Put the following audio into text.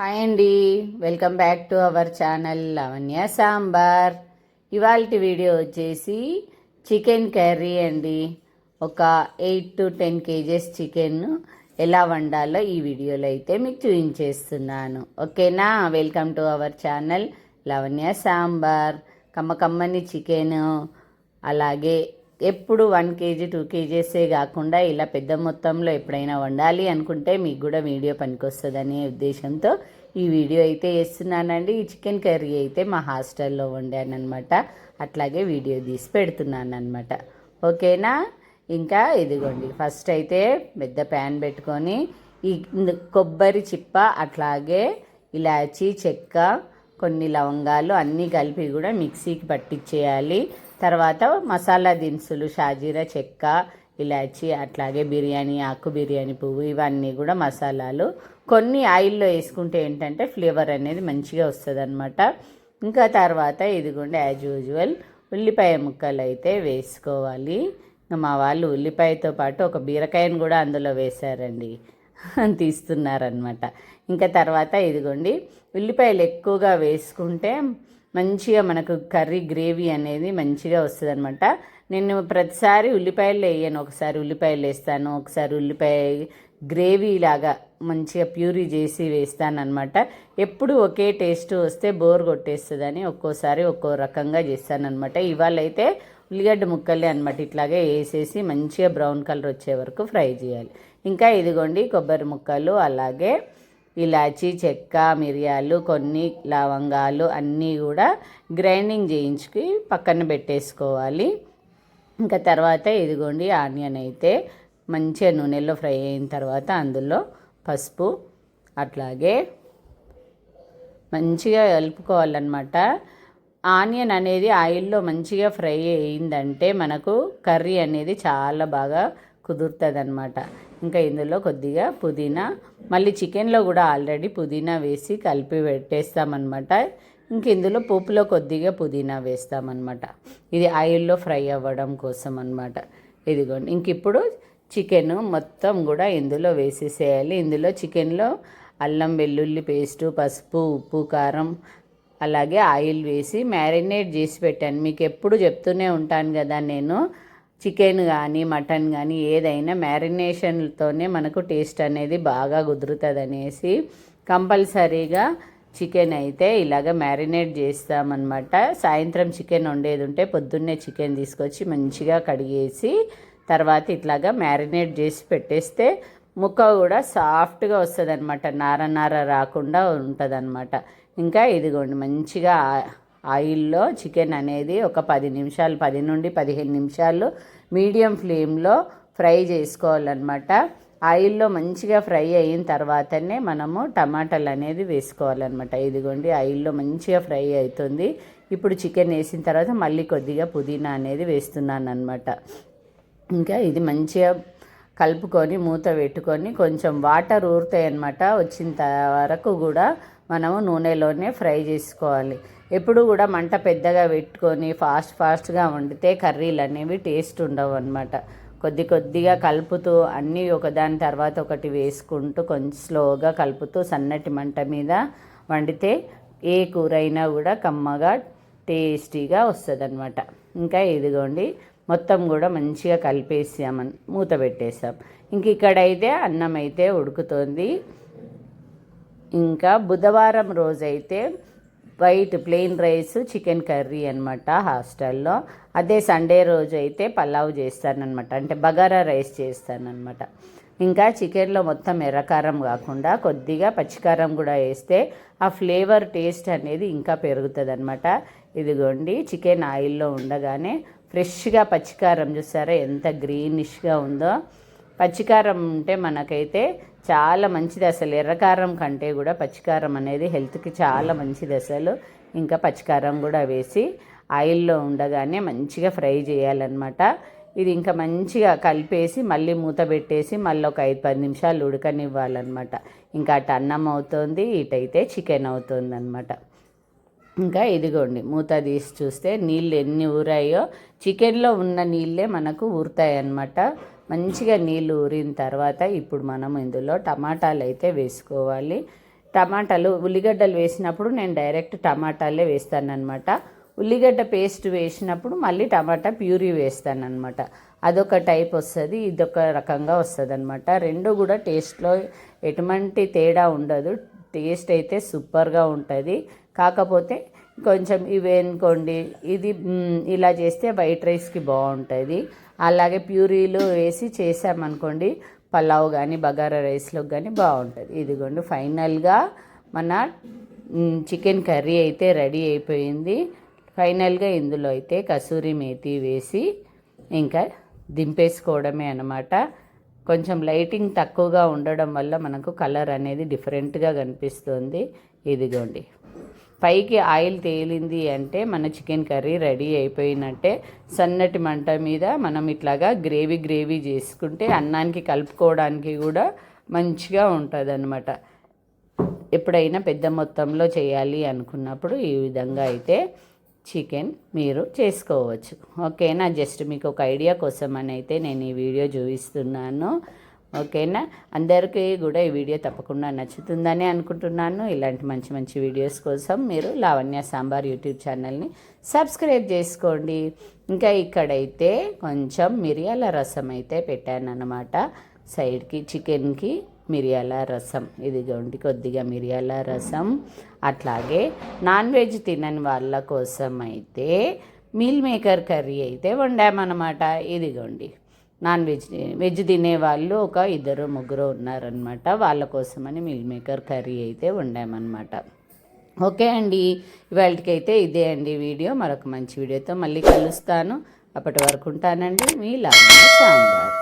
Hi అండి. Welcome back to our channel Lavanya Sambar. ఇవాళ video వచ్చేసి చికెన్ కర్రీ అండి. ఒక eight to ten kgs chicken ఎలా వండాలో ఈ వీడియోలో అయితే మీకు చూపించేస్తున్నాను. ఓకేనా? Welcome to our channel Lavanya Sambar. కమ్మ కమ్మని చికెన్ అలాగే ఎప్పుడు వన్ కేజీ టూ కేజీసే కాకుండా ఇలా పెద్ద మొత్తంలో ఎప్పుడైనా వండాలి అనుకుంటే మీకు కూడా వీడియో పనికొస్తుందనే ఉద్దేశంతో ఈ వీడియో అయితే వేస్తున్నానండి ఈ చికెన్ కర్రీ అయితే మా హాస్టల్లో వండానమాట అట్లాగే వీడియో తీసి పెడుతున్నాను అనమాట ఓకేనా? ఇంకా ఇదిగోండి ఫస్ట్ అయితే పెద్ద ప్యాన్ పెట్టుకొని ఈ కొబ్బరి చిప్ప అట్లాగే ఇలాచి చెక్క కొన్ని లవంగాలు అన్నీ కలిపి కూడా మిక్సీకి పట్టించేయాలి. తర్వాత మసాలా దినుసులు షాజీరా చెక్క ఇలాచి అట్లాగే బిర్యానీ ఆకు బిర్యానీ పువ్వు ఇవన్నీ కూడా మసాలాలు. కొన్ని ఆయిల్లో వేసుకుంటే ఏంటంటే ఫ్లేవర్ అనేది మంచిగా వస్తుంది అనమాట ఇంకా తర్వాత ఇదిగోండి యాజ్ యూజువల్ ఉల్లిపాయ ముక్కలు అయితే వేసుకోవాలి మా వాళ్ళు ఉల్లిపాయతో పాటు ఒక బీరకాయను కూడా అందులో వేశారండి. తీస్తున్నారనమాట ఇంకా తర్వాత ఇదిగోండి ఉల్లిపాయలు ఎక్కువగా వేసుకుంటే మంచిగా మనకు కర్రీ గ్రేవీ అనేది మంచిగా వస్తుంది అనమాట నేను ప్రతిసారి ఉల్లిపాయలు వేయను. ఒకసారి ఉల్లిపాయలు వేస్తాను ఒకసారి ఉల్లిపాయ గ్రేవీ లాగా మంచిగా ప్యూరీ చేసి వేస్తానమాట ఎప్పుడు ఒకే టేస్ట్ వస్తే బోర్ కొట్టేస్తుందని ఒక్కోసారి ఒక్కో రకంగా చేస్తానమాట ఇవాళ అయితే ఉల్లిగడ్డ ముక్కలే అనమాట ఇట్లాగే వేసేసి మంచిగా బ్రౌన్ కలర్ వచ్చే వరకు ఫ్రై చేయాలి. ఇంకా ఇదిగోండి కొబ్బరి ముక్కలు అలాగే ఇలాచి చెక్క మిరియాలు కొన్ని లవంగాలు అన్నీ కూడా గ్రైండింగ్ చేయించుకి పక్కన పెట్టేసుకోవాలి. ఇంకా తర్వాత ఇదిగోండి ఆనియన్ అయితే మంచిగా నూనెలో ఫ్రై అయిన తర్వాత అందులో పసుపు అట్లాగే మంచిగా కలుపుకోవాలన్నమాట. ఆనియన్ అనేది ఆయిల్లో మంచిగా ఫ్రై అయిందంటే మనకు కర్రీ అనేది చాలా బాగా కుదురుతుంది అనమాట ఇంకా ఇందులో కొద్దిగా పుదీనా మళ్ళీ చికెన్లో కూడా ఆల్రెడీ పుదీనా వేసి కలిపి పెట్టేస్తామన్నమాట. ఇంక ఇందులో పోపులో కొద్దిగా పుదీనా వేస్తామన్నమాట. ఇది ఆయిల్లో ఫ్రై అవ్వడం కోసం అనమాట ఇదిగోండి ఇంక ఇప్పుడు చికెన్ మొత్తం కూడా ఇందులో వేసేసేయాలి. ఇందులో చికెన్లో అల్లం వెల్లుల్లి పేస్టు పసుపు ఉప్పు కారం అలాగే ఆయిల్ వేసి మ్యారినేట్ చేసి పెట్టాను. మీకు ఎప్పుడు చెప్తూనే ఉంటాను కదా నేను. చికెన్ కానీ మటన్ కానీ ఏదైనా మ్యారినేషన్తోనే మనకు టేస్ట్ అనేది బాగా కుదురుతుంది అనేసి కంపల్సరీగా చికెన్ అయితే ఇలాగ మ్యారినేట్ చేస్తామన్నమాట. సాయంత్రం చికెన్ వండేది ఉంటే పొద్దున్నే చికెన్ తీసుకొచ్చి మంచిగా కడిగేసి తర్వాత ఇట్లాగా మ్యారినేట్ చేసి పెట్టేస్తే ముక్క కూడా సాఫ్ట్గా వస్తుంది అనమాట నార నార రాకుండా ఉంటుంది అనమాట ఇంకా ఇదిగోండి మంచిగా ఆయిల్లో చికెన్ అనేది ఒక పది నిమిషాలు పది నుండి పదిహేను నిమిషాలు మీడియం ఫ్లేమ్లో ఫ్రై చేసుకోవాలన్నమాట. ఆయిల్లో మంచిగా ఫ్రై అయిన తర్వాతనే మనము టమాటాలు అనేది వేసుకోవాలన్నమాట. ఇదిగోండి ఆయిల్లో మంచిగా ఫ్రై అవుతుంది. ఇప్పుడు చికెన్ వేసిన తర్వాత మళ్ళీ కొద్దిగా పుదీనా అనేది వేస్తున్నాను అనమాట ఇంకా ఇది మంచిగా కలుపుకొని మూత పెట్టుకొని కొంచెం వాటర్ ఊరుతాయి అనమాట వచ్చిన వరకు కూడా మనము నూనెలోనే ఫ్రై చేసుకోవాలి. ఎప్పుడు కూడా మంట పెద్దగా పెట్టుకొని ఫాస్ట్ ఫాస్ట్గా వండితే కర్రీలు అనేవి టేస్ట్ ఉండవు అనమాట కొద్ది కొద్దిగా కలుపుతూ అన్నీ ఒకదాని తర్వాత ఒకటి వేసుకుంటూ కొంచెం స్లోగా కలుపుతూ సన్నటి మంట మీద వండితే ఏ కూర అయినా కూడా కమ్మగా టేస్టీగా వస్తుంది అనమాట ఇంకా ఇదిగోండి మొత్తం కూడా మంచిగా కలిపేసామని మూత పెట్టేసాం. ఇంక ఇక్కడైతే అన్నం అయితే ఉడుకుతోంది. ఇంకా బుధవారం రోజైతే white plain rice chicken curry అనమాట హాస్టల్లో. అదే సండే రోజు అయితే పలావ్ చేస్తానమాట అంటే బగారా రైస్ చేస్తానమాట ఇంకా చికెన్లో మొత్తం ఎర్రకారం కాకుండా కొద్దిగా పచ్చికారం కూడా వేస్తే ఆ ఫ్లేవర్ టేస్ట్ అనేది ఇంకా పెరుగుతుంది అనమాట ఇదిగోండి చికెన్ ఆయిల్లో ఉండగానే ఫ్రెష్గా పచ్చికారం చూసారా? ఎంత గ్రీనిష్గా ఉందో. పచ్చికారం ఉంటే మనకైతే చాలా మంచిది అసలు. ఎర్రకారం కంటే కూడా పచ్చికారం అనేది హెల్త్కి చాలా మంచిది అసలు. ఇంకా పచ్చికారం కూడా వేసి ఆయిల్లో ఉండగానే మంచిగా ఫ్రై చేయాలన్నమాట. ఇది ఇంకా మంచిగా కలిపేసి మళ్ళీ మూత పెట్టేసి మళ్ళీ ఒక ఐదు పది నిమిషాలు ఉడకనివ్వాలన్నమాట. ఇంకా అటు అన్నం అవుతుంది ఇటైతే చికెన్ అవుతుంది అనమాట ఇంకా ఇదిగోండి మూత తీసి చూస్తే నీళ్ళు ఎన్ని ఊరాయో చికెన్లో ఉన్న నీళ్ళే మనకు ఊరుతాయి అన్నమాట మంచిగా నీళ్ళు ఊరిన తర్వాత ఇప్పుడు మనం ఇందులో టమాటాలు అయితే వేసుకోవాలి. టమాటాలు ఉల్లిగడ్డలు వేసినప్పుడు నేను డైరెక్ట్ టమాటాలే వేస్తానన్నమాట. ఉల్లిగడ్డ పేస్ట్ వేసినప్పుడు మళ్ళీ టమాటా ప్యూరీ వేస్తానన్నమాట. అదొక టైప్ వస్తుంది ఇదొక రకంగా వస్తుంది అనమాట రెండు కూడా టేస్ట్లో ఎటువంటి తేడా ఉండదు. టేస్ట్ అయితే సూపర్గా ఉంటుంది. కాకపోతే కొంచెం ఇవి అనుకోండి ఇది ఇలా చేస్తే వైట్ రైస్కి బాగుంటుంది. అలాగే ప్యూరీలు వేసి చేసామనుకోండి పలావ్ కానీ బగారా రైస్లో కానీ బాగుంటుంది. ఇదిగోండి ఫైనల్గా మన చికెన్ కర్రీ అయితే రెడీ అయిపోయింది. ఫైనల్గా ఇందులో అయితే కసూరి మేతి వేసి ఇంకా దింపేసుకోవడమే అనమాట కొంచెం లైటింగ్ తక్కువగా ఉండడం వల్ల మనకు కలర్ అనేది డిఫరెంట్గా కనిపిస్తుంది. ఇదిగోండి. పైకి ఆయిల్ తేలింది అంటే మన చికెన్ కర్రీ రెడీ అయిపోయినట్టే సన్నటి మంట మీద మనం ఇట్లాగా గ్రేవీ గ్రేవీ చేసుకుంటే అన్నానికి కలుపుకోవడానికి కూడా మంచిగా ఉంటుంది ఎప్పుడైనా పెద్ద మొత్తంలో చేయాలి అనుకున్నప్పుడు ఈ విధంగా అయితే చికెన్ మీరు చేసుకోవచ్చు. ఓకేనా జస్ట్ మీకు ఒక ఐడియా కోసం అని అయితే నేను ఈ వీడియో చూపిస్తున్నాను. ఓకేనా? అందరికీ కూడా ఈ వీడియో తప్పకుండా నచ్చుతుందని అనుకుంటున్నాను. ఇలాంటి మంచి మంచి వీడియోస్ కోసం మీరు లావణ్య సాంబార్ యూట్యూబ్ ఛానల్ని సబ్స్క్రైబ్ చేసుకోండి. ఇంకా ఇక్కడైతే కొంచెం మిరియాల రసం అయితే పెట్టానన్నమాట. సైడ్కి చికెన్కి. మిరియాల రసం. ఇదిగోండి కొద్దిగా మిరియాల రసం. అట్లాగే నాన్ వెజ్ తినని వాళ్ళ కోసం అయితే మీల్ మేకర్ కర్రీ అయితే వండామన్నమాట. ఇదిగోండి నాన్ వెజ్ వెజ్ తినే వాళ్ళు ఒక ఇద్దరు ముగ్గురు ఉన్నారనమాట వాళ్ళ కోసమని మీల్ మేకర్ కర్రీ అయితే వండామన్నమాట. ఓకే అండి ఇవాళకైతే ఇదే అండి వీడియో. మరొక మంచి వీడియోతో మళ్ళీ కలుస్తాను. అప్పటి వరకు ఉంటానండి మీ లాగా సాంబార్.